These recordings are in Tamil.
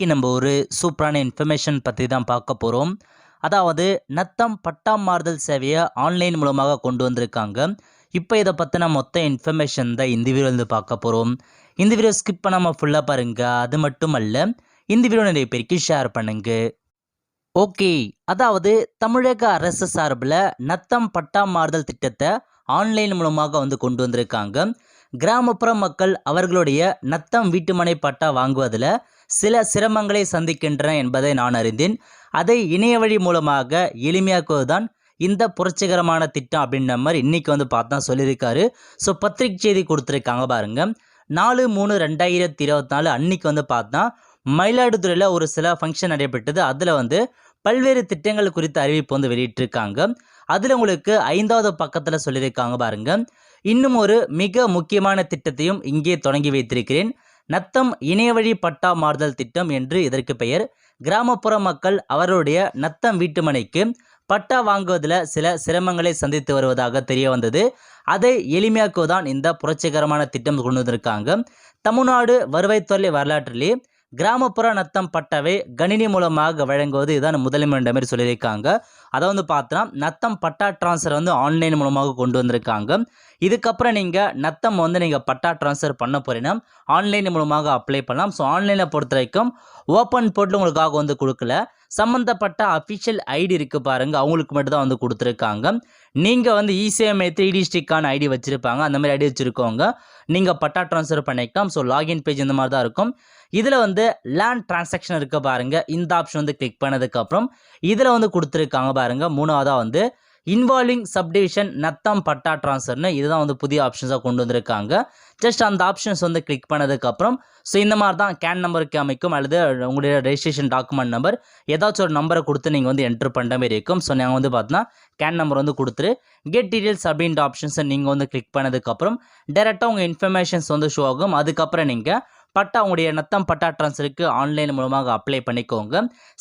இன்றைக்கி நம்ம ஒரு சூப்பரான இன்ஃபர்மேஷன் பற்றி தான் பார்க்க போகிறோம் அதாவது நத்தம் பட்டா மாறுதல் சேவையை ஆன்லைன் மூலமாக கொண்டு வந்திருக்காங்க. இப்போ இதை பற்றின மொத்த இன்ஃபர்மேஷன் தான் இந்த வீடியோலேருந்து பார்க்க போகிறோம் இந்த வீடியோ ஸ்கிப் பண்ணாமல் ஃபுல்லாக பாருங்கள் அது மட்டும் அல்ல இந்த வீடியோ நிறைய பேருக்கு ஷேர் பண்ணுங்க. ஓகே அதாவது தமிழக அரசு சார்பில் நத்தம் பட்டா மாறுதல் திட்டத்தை ஆன்லைன் மூலமாக வந்து கொண்டு வந்திருக்காங்க. கிராமப்புற மக்கள் அவர்களுடைய நத்தம் வீட்டுமனை பட்டா வாங்குவதில் சில சிரமங்களை சந்திக்கின்றன என்பதை நான் அறிந்தேன். அதை இணைய வழி மூலமாக எளிமையாக்குவதுதான் இந்த புரட்சிகரமான திட்டம் அப்படின்ற மாதிரி இன்றைக்கி வந்து பார்த்தா சொல்லியிருக்காரு. ஸோ பத்திரிகை செய்தி கொடுத்துருக்காங்க பாருங்க. நாலு மூணு ரெண்டாயிரத்தி இருபத்தி நாலு அன்னைக்கு வந்து பார்த்தா மயிலாடுதுறையில் ஒரு சில ஃபங்க்ஷன் நடைபெற்றது. அதில் வந்து பல்வேறு திட்டங்கள் குறித்த அறிவிப்பு வந்து வெளியிட்டிருக்காங்க. அதில் உங்களுக்கு ஐந்தாவது பக்கத்தில் சொல்லியிருக்காங்க பாருங்க. இன்னும் ஒரு மிக முக்கியமான திட்டத்தையும் இங்கே தொடங்கி வைத்திருக்கிறேன். நத்தம் இணையவழி பட்டா மாறுதல் திட்டம் என்று இதற்கு பெயர். கிராமப்புற மக்கள் அவர்களுடைய நத்தம் வீட்டுமனைக்கு பட்டா வாங்குவதில் சில சிரமங்களை சந்தித்து வருவதாக தெரிய வந்தது அதை எளிமையாக்குவதான் இந்த புரட்சிகரமான திட்டம் கொண்டு வந்திருக்காங்க. தமிழ்நாடு வருவாய்த்துறை வரலாற்றிலே கிராமப்புற நத்தம் பட்டவை கணினி மூலமாக வழங்குவது இதுதான் முதலிமன்ற மாதிரி சொல்லியிருக்காங்க. அதை வந்து பார்த்தோன்னா நத்தம் பட்டா ட்ரான்ஸ்ஃபர் வந்து ஆன்லைன் மூலமாக கொண்டு வந்திருக்காங்க. இதுக்கப்புறம் நீங்கள் நத்தம் வந்து நீங்கள் பட்டா ட்ரான்ஸ்ஃபர் பண்ண போறீங்கன்னா ஆன்லைன் மூலமாக அப்ளை பண்ணலாம். ஸோ ஆன்லைனில் பொறுத்த வரைக்கும் ஓப்பன் போர்ட்டில் உங்களுக்காக வந்து கொடுக்கல. சம்மந்தப்பட்ட அஃபிஷியல் ஐடி இருக்குது பாருங்கள் அவங்களுக்கு மட்டும் தான் வந்து கொடுத்துருக்காங்க. நீங்கள் வந்து இசிஎம்ஐ த்ரீ டிஸ்ட்ரிக்கான ஐடி வச்சுருப்பாங்க. அந்த மாதிரி ஐடி வச்சுருக்கவங்க நீங்கள் பட்டா ட்ரான்ஸ்ஃபர் பண்ணிக்கலாம். ஸோ லாகின் பேஜ் இந்த மாதிரி தான் இருக்கும். இதில் வந்து லேண்ட் டிரான்சாக்ஷன் இருக்க பாருங்கள் இந்த ஆப்ஷன் வந்து கிளிக் பண்ணதுக்கப்புறம் இதில் வந்து கொடுத்துருக்காங்க பாருங்கள் மூணாவதாக வந்து இன்வால்விங் சப்டிவிஷன் நத்தம் பட்டா ட்ரான்ஸ்ஃபர்னு இதுதான் வந்து புதிய ஆப்ஷன்ஸாக கொண்டு வந்திருக்காங்க. ஜஸ்ட் அந்த ஆப்ஷன்ஸ் வந்து கிளிக் பண்ணதுக்கப்புறம் ஸோ இந்த மாதிரி தான் கேன் நம்பருக்கு அமைக்கும் அல்லது உங்களுடைய ரெஜிஸ்ட்ரேஷன் டாக்குமெண்ட் நம்பர் ஏதாச்சும் ஒரு நம்பரை கொடுத்து நீங்கள் வந்து என்ட்ரு பண்ணுற மாதிரி இருக்கும். ஸோ நாங்கள் வந்து பார்த்தோன்னா கேன் நம்பர் வந்து கொடுத்துரு கெட் டீட்டெயில்ஸ் அப்படின்ற ஆப்ஷன்ஸை நீங்கள் வந்து கிளிக் பண்ணதுக்கப்புறம் டேரெக்டாக உங்கள் இன்ஃபர்மேஷன்ஸ் வந்து ஷோ ஆகும். அதுக்கப்புறம் நீங்கள் பட்டா உங்களுடைய நத்தம் பட்டா ட்ரான்ஸ்ஃபருக்கு ஆன்லைன் மூலமாக அப்ளை பண்ணிக்கோங்க.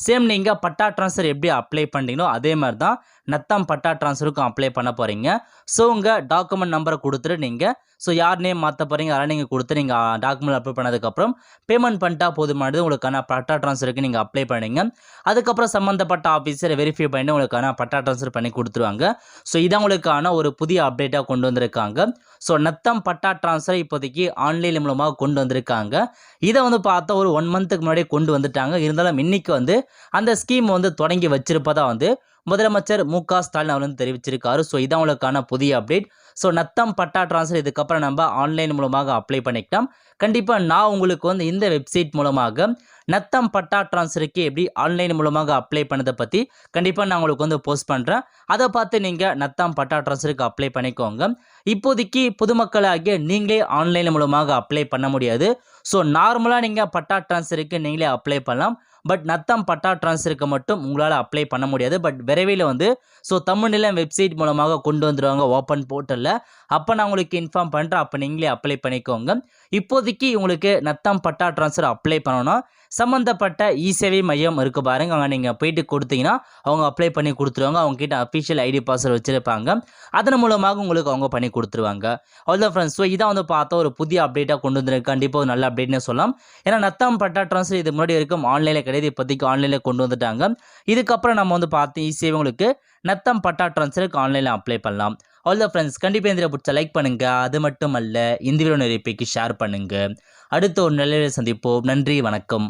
சேம் நீங்கள் பட்டா ட்ரான்ஸ்ஃபர் எப்படி அப்ளை பண்ணீங்களோ அதே மாதிரி தான் நத்தம் பட்டா ட்ரான்ஸ்ஃபருக்கும் அப்ளை பண்ண போகிறீங்க ஸோ உங்கள் டாக்குமெண்ட் நம்பரை கொடுத்துட்டு நீங்கள் ஸோ யார் நேம் மாற்ற போகிறீங்க அதெல்லாம் நீங்கள் கொடுத்து நீங்கள் டாக்குமெண்ட் அப்ளை பண்ணதுக்கப்புறம் பேமெண்ட் பண்ணிட்டா போதுமானது உங்களுக்கான பட்டா ட்ரான்ஸ்ஃபருக்கு நீங்கள் அப்ளை பண்ணுங்க அதுக்கப்புறம் சம்மந்தப்பட்ட ஆஃபீஸரை வெரிஃபை பண்ணி உங்களுக்கான பட்டா ட்ரான்ஸ்ஃபர் பண்ணி கொடுத்துருவாங்க. ஸோ இதான் உங்களுக்கான ஒரு புதிய அப்டேட்டாக கொண்டு வந்திருக்காங்க. ஸோ நத்தம் பட்டா ட்ரான்ஸ்ஃபர் இப்போதைக்கு ஆன்லைன் மூலமாக கொண்டு வந்திருக்காங்க. இதை வந்து பார்த்தா ஒரு ஒன் மந்த்துக்கு முன்னாடியே கொண்டு வந்துட்டாங்க. இருந்தாலும் இன்றைக்கி வந்து அந்த ஸ்கீம் வந்து தொடங்கி வச்சிருப்பதா வந்து முதலமைச்சர் மு க ஸ்டாலின் அவர் வந்து தெரிவிச்சிருக்காரு. ஸோ இதான் உங்களுக்கான புதிய அப்டேட் ஸோ நத்தம் பட்டா ட்ரான்ஸ்ஃபர் இதுக்கப்புறம் நம்ம ஆன்லைன் மூலமாக அப்ளை பண்ணிக்கலாம். கண்டிப்பாக நான் உங்களுக்கு வந்து இந்த வெப்சைட் மூலமாக நத்தம் பட்டா ட்ரான்ஸ்ஃபருக்கு எப்படி ஆன்லைன் மூலமாக அப்ளை பண்ணதை பற்றி கண்டிப்பாக நான் உங்களுக்கு வந்து போஸ்ட் பண்ணுறேன் அதை பார்த்து நீங்கள் நத்தம் பட்டா ட்ரான்ஸ்ஃபருக்கு அப்ளை பண்ணிக்கோங்க. இப்போதைக்கு பொதுமக்களாகிய நீங்களே ஆன்லைன் மூலமாக அப்ளை பண்ண முடியாது. ஸோ நார்மலாக நீங்கள் பட்டா ட்ரான்ஸ்ஃபருக்கு நீங்களே அப்ளை பண்ணலாம். பட் நத்தம் பட்டா ட்ரான்ஸ்ஃபருக்கு மட்டும் உங்களால் அப்ளை பண்ண முடியாது. பட் விரைவில் வந்து ஸோ தமிழ்நிலம் வெப்சைட் மூலமாக கொண்டு வந்துடுவாங்க ஓப்பன் போர்ட்டலில் அப்போ நான் உங்களுக்கு இன்ஃபார்ம் பண்ணுறேன் அப்போ நீங்களே அப்ளை பண்ணிக்கோங்க. இப்போதைக்கு உங்களுக்கு நத்தம் பட்டா ட்ரான்ஸ்ஃபர் அப்ளை பண்ணணும். சம்மந்தப்பட்ட இ சேவை மையம் இருக்குது பாருங்க. அங்கே நீங்கள் போயிட்டு கொடுத்தீங்கன்னா அவங்க அப்ளை பண்ணி கொடுத்துருவாங்க. அவங்க கிட்ட அஃபிஷியல் ஐடி பாஸ்வேர்டு வச்சுருப்பாங்க. அதன் மூலமாக உங்களுக்கு அவங்க பண்ணி கொடுத்துருவாங்க. அவ்வளோதான் ஃப்ரெண்ட்ஸ் ஸோ இதான் வந்து பார்த்தா ஒரு புதிய அப்டேட்டாக கொண்டு வந்திருக்கு. கண்டிப்பாக ஒரு நல்ல அப்டேட்னே சொல்லலாம். ஏன்னா நத்தம் பட்டா ட்ரான்ஸ்ஃபர் இது முன்னாடி வரைக்கும் ஆன்லைனில் கிடையாது. இப்போதைக்கு ஆன்லைனில் கொண்டு வந்துட்டாங்க. இதுக்கப்புறம் நம்ம வந்து பார்த்து ஈஸியாக உங்களுக்கு நத்தம் பட்டா ட்ரான்ஸ்ஃபருக்கு ஆன்லைனில் அப்ளை பண்ணலாம். அவ்வளோ ஃப்ரெண்ட்ஸ் கண்டிப்பாக இந்த புட்ஸை லைக் பண்ணுங்கள் அது மட்டும் அல்ல இந்த வீடியோ நிறைய பேருக்கு ஷேர் பண்ணுங்கள் அடுத்த ஒரு நிலையில் சந்திப்போம். நன்றி வணக்கம்.